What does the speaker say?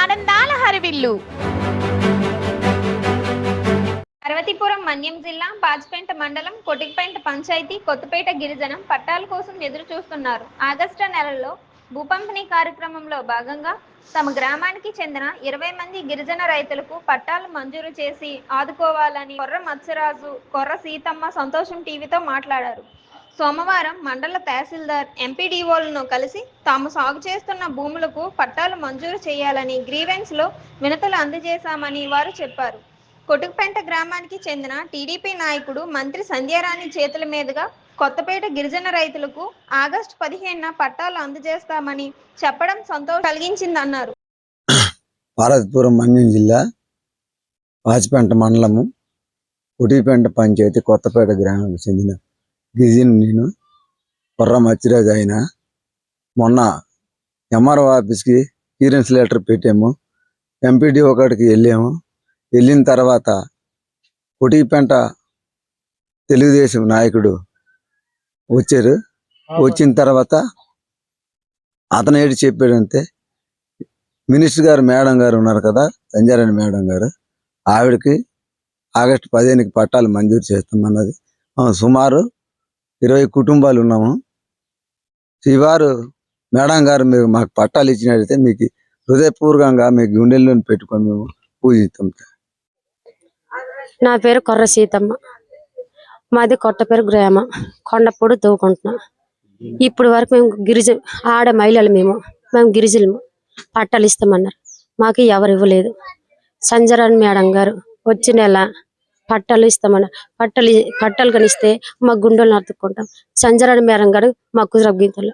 వారిల్లు పార్వతీపురం మన్యం జిల్లా బాజ్పేట మండలం కొటిక్పేట పంచాయతీ కొత్తపేట గిరిజనం పట్టాల కోసం ఎదురు చూస్తున్నారు. ఆగస్టు నెలలో భూపంపిణీ కార్యక్రమంలో భాగంగా తమ గ్రామానికి చెందిన ఇరవై మంది గిరిజన రైతులకు పట్టాలు మంజూరు చేసి ఆదుకోవాలని కొర్ర మత్స్యరాజు కొర్ర సీతమ్మ సంతోషం టీవీతో మాట్లాడారు. సోమవారం మండల తహసీల్దార్ ఎంపీడీఓలను కలిసి తాము సాగు చేస్తున్న భూములకు పట్టాలు మంజూరు చేయాలని గ్రీవెన్స్లో వినతులు అందజేశామని వారు చెప్పారు. కొటుకుపెంట గ్రామానికి చెందిన టీడీపీ నాయకుడు మంత్రి సంధ్యారాణి చేతుల మీదుగా కొత్తపేట గిరిజన రైతులకు ఆగస్టు పదిహేనున పట్టాలు అందజేస్తామని చెప్పడం సంతోషం కలిగించిందన్నారు. భారత్పురం మన్యం జిల్లా వాచిపెంట మండలము ఉటిపెంట పంచాయతీ కొత్తపేట గ్రామానికి చెందిన గిరిజన నేను కొర్ర మచ్చిరాజు ఆయన. మొన్న ఎంఆర్ఓ ఆఫీస్కి క్లియరెన్స్ లెటర్ పెట్టాము. ఎంపీడీ ఒకటికి వెళ్ళాము. వెళ్ళిన తర్వాత కొటిపెంట తెలుగుదేశం నాయకుడు వచ్చారు. వచ్చిన తర్వాత అతను ఏడు చెప్పాడంతే మినిస్టర్ గారు మేడం గారు ఉన్నారు కదా సంజారాణి మేడం గారు. ఆవిడకి ఆగస్టు పదిహేనుకి పట్టాలు మంజూరు చేస్తామన్నది. సుమారు ఇరవై కుటుంబాలు ఉన్నాము. శివారు మేడం గారు మీరు మాకు పట్టాలు ఇచ్చినట్టయితే మీకు హృదయపూర్వకంగా మీ గుండెల్లో పెట్టుకొని మేము పూజిస్తాం నా పేరు కొర్ర సీతమ్మ. మాది కొట్ట పేరు గ్రామ. కొండపూడి తవ్వుకుంటున్నా ఇప్పుడు వరకు మేము గిరిజ ఆడ మహిళలు మేము. మేము గిరిజలము పట్టాలు ఇస్తామన్నారు. మాకు ఎవరు ఇవ్వలేదు. సంజరాణి మేడం గారు వచ్చి నెల పట్టాలు ఇస్తామన్న పట్టాలు పట్టాలు కనిస్తే మా గుండెలు నరుతుకుంటాం సంజరాణి మేరం గారు మా కుదిరగింతలు